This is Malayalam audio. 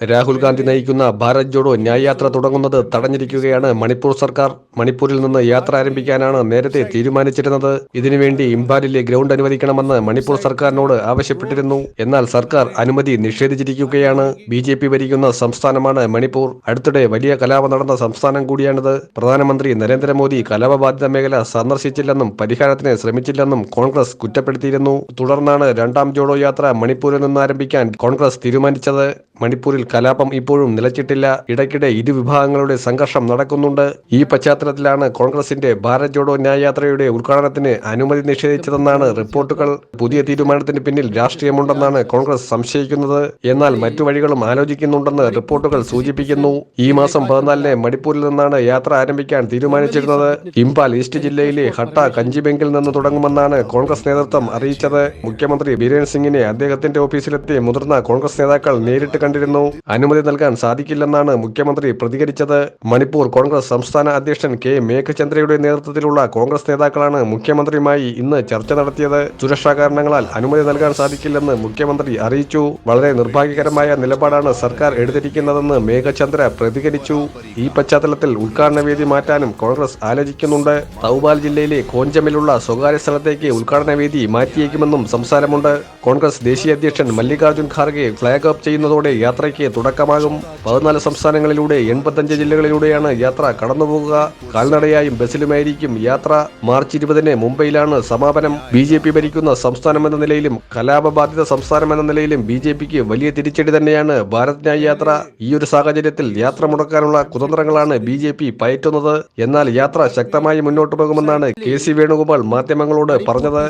രാഹുൽ ഗാന്ധി നയിക്കുന്ന ഭാരത് ജോഡോ ന്യായയാത്ര തുടങ്ങുന്നത് തടഞ്ഞിരിക്കുകയാണ്. മണിപ്പൂർ സർക്കാർ മണിപ്പൂരിൽ നിന്ന് യാത്ര ആരംഭിക്കാനാണ് നേരത്തെ തീരുമാനിച്ചിരുന്നത്. ഇതിനുവേണ്ടി ഇംഫാലിലെ ഗ്രൗണ്ട് അനുവദിക്കണമെന്ന് മണിപ്പൂർ സർക്കാരിനോട് ആവശ്യപ്പെട്ടിരുന്നു. എന്നാൽ സർക്കാർ അനുമതി നിഷേധിച്ചിരിക്കുകയാണ്. ബി ജെ പി ഭരിക്കുന്ന സംസ്ഥാനമാണ് മണിപ്പൂർ. അടുത്തിടെ വലിയ കലാപം നടന്ന സംസ്ഥാനം കൂടിയാണിത്. പ്രധാനമന്ത്രി നരേന്ദ്രമോദി കലാപബാധിത മേഖല സന്ദർശിച്ചില്ലെന്നും പരിഹാരത്തിന് ശ്രമിച്ചില്ലെന്നും കോൺഗ്രസ് കുറ്റപ്പെടുത്തിയിരുന്നു. തുടർന്നാണ് രണ്ടാം ജോഡോ യാത്ര മണിപ്പൂരിൽ നിന്ന് ആരംഭിക്കാൻ കോൺഗ്രസ് തീരുമാനിച്ചത്. മണിപ്പൂരിൽ കലാപം ഇപ്പോഴും നിലച്ചിട്ടില്ല. ഇടയ്ക്കിടെ ഇരു വിഭാഗങ്ങളുടെ സംഘർഷം നടക്കുന്നുണ്ട്. ഈ പശ്ചാത്തലത്തിലാണ് കോൺഗ്രസിന്റെ ഭാരത് ജോഡോ ന്യായയാത്രയുടെ ഉദ്ഘാടനത്തിന് അനുമതി നിഷേധിച്ചതെന്നാണ് റിപ്പോർട്ടുകൾ. പുതിയ തീരുമാനത്തിന് പിന്നിൽ രാഷ്ട്രീയമുണ്ടെന്നാണ് കോൺഗ്രസ് സംശയിക്കുന്നത്. എന്നാൽ മറ്റു വഴികളും ആലോചിക്കുന്നുണ്ടെന്ന് റിപ്പോർട്ടുകൾ സൂചിപ്പിക്കുന്നു. ഈ മാസം പതിനാലിന് മണിപ്പൂരിൽ നിന്നാണ് യാത്ര ആരംഭിക്കാൻ തീരുമാനിച്ചിരുന്നത്. ഇംപാൽ ഈസ്റ്റ് ജില്ലയിലെ ഹട്ട കഞ്ചിബെങ്കിൽ നിന്ന് തുടങ്ങുമെന്നാണ് കോൺഗ്രസ് നേതൃത്വം അറിയിച്ചത്. മുഖ്യമന്ത്രി ബീരേൻ സിംഗിനെ അദ്ദേഹത്തിന്റെ ഓഫീസിലെത്തി മുതിർന്ന കോൺഗ്രസ് നേതാക്കൾ നേരിട്ട് കണ്ടിരുന്നു. അനുമതി നൽകാൻ സാധിക്കില്ലെന്നാണ് മുഖ്യമന്ത്രി പ്രതികരിച്ചത്. മണിപ്പൂർ കോൺഗ്രസ് സംസ്ഥാന അധ്യക്ഷൻ കെ. മേഘചന്ദ്രയുടെ നേതൃത്വത്തിലുള്ള കോൺഗ്രസ് നേതാക്കളാണ് മുഖ്യമന്ത്രിയുമായി ഇന്ന് ചർച്ച നടത്തിയത്. സുരക്ഷാ കാരണങ്ങളാൽ അനുമതി നൽകാൻ സാധിക്കില്ലെന്ന് മുഖ്യമന്ത്രി അറിയിച്ചു. വളരെ നിർഭാഗ്യകരമായ നിലപാടാണ് സർക്കാർ എടുത്തിരിക്കുന്നതെന്ന് മേഘചന്ദ്ര പ്രതികരിച്ചു. ഈ പശ്ചാത്തലത്തിൽ ഉദ്ഘാടന വേദി മാറ്റാനും കോൺഗ്രസ് ആലോചിക്കുന്നുണ്ട്. തൗബാൽ ജില്ലയിലെ കോഞ്ചമിലുള്ള സ്വകാര്യ സ്ഥലത്തേക്ക് ഉദ്ഘാടന വേദി മാറ്റിയേക്കുമെന്നും സംസാരമുണ്ട്. കോൺഗ്രസ് ദേശീയ അധ്യക്ഷൻ മല്ലികാർജുൻ ഖാർഗെ ഫ്ളാഗ് ഓഫ് ചെയ്യുന്നതോടെ യാത്രയ്ക്ക് തുടക്കമാകും. പതിനാല് സംസ്ഥാനങ്ങളിലൂടെ എൺപത്തഞ്ച് ജില്ലകളിലൂടെയാണ് യാത്ര കടന്നുപോകുക. കാൽനടയായും ബസ്സിലുമായിരിക്കും യാത്ര. മാർച്ച് ഇരുപതിന് മുംബൈയിലാണ് സമാപനം. ബി ജെ പി ഭരിക്കുന്ന സംസ്ഥാനമെന്ന നിലയിലും കലാപബാധിത സംസ്ഥാനം എന്ന നിലയിലും ബി ജെ പിക്ക് വലിയ തിരിച്ചടി തന്നെയാണ് ഭാരത് ന്യായ് യാത്ര. ഈ ഒരു സാഹചര്യത്തിൽ യാത്ര മുടക്കാനുള്ള കുതന്ത്രങ്ങളാണ് ബി ജെ പി പയറ്റുന്നത്. എന്നാൽ യാത്ര ശക്തമായി മുന്നോട്ട് പോകുമെന്നാണ് കെ സി വേണുഗോപാൽ മാധ്യമങ്ങളോട് പറഞ്ഞത്.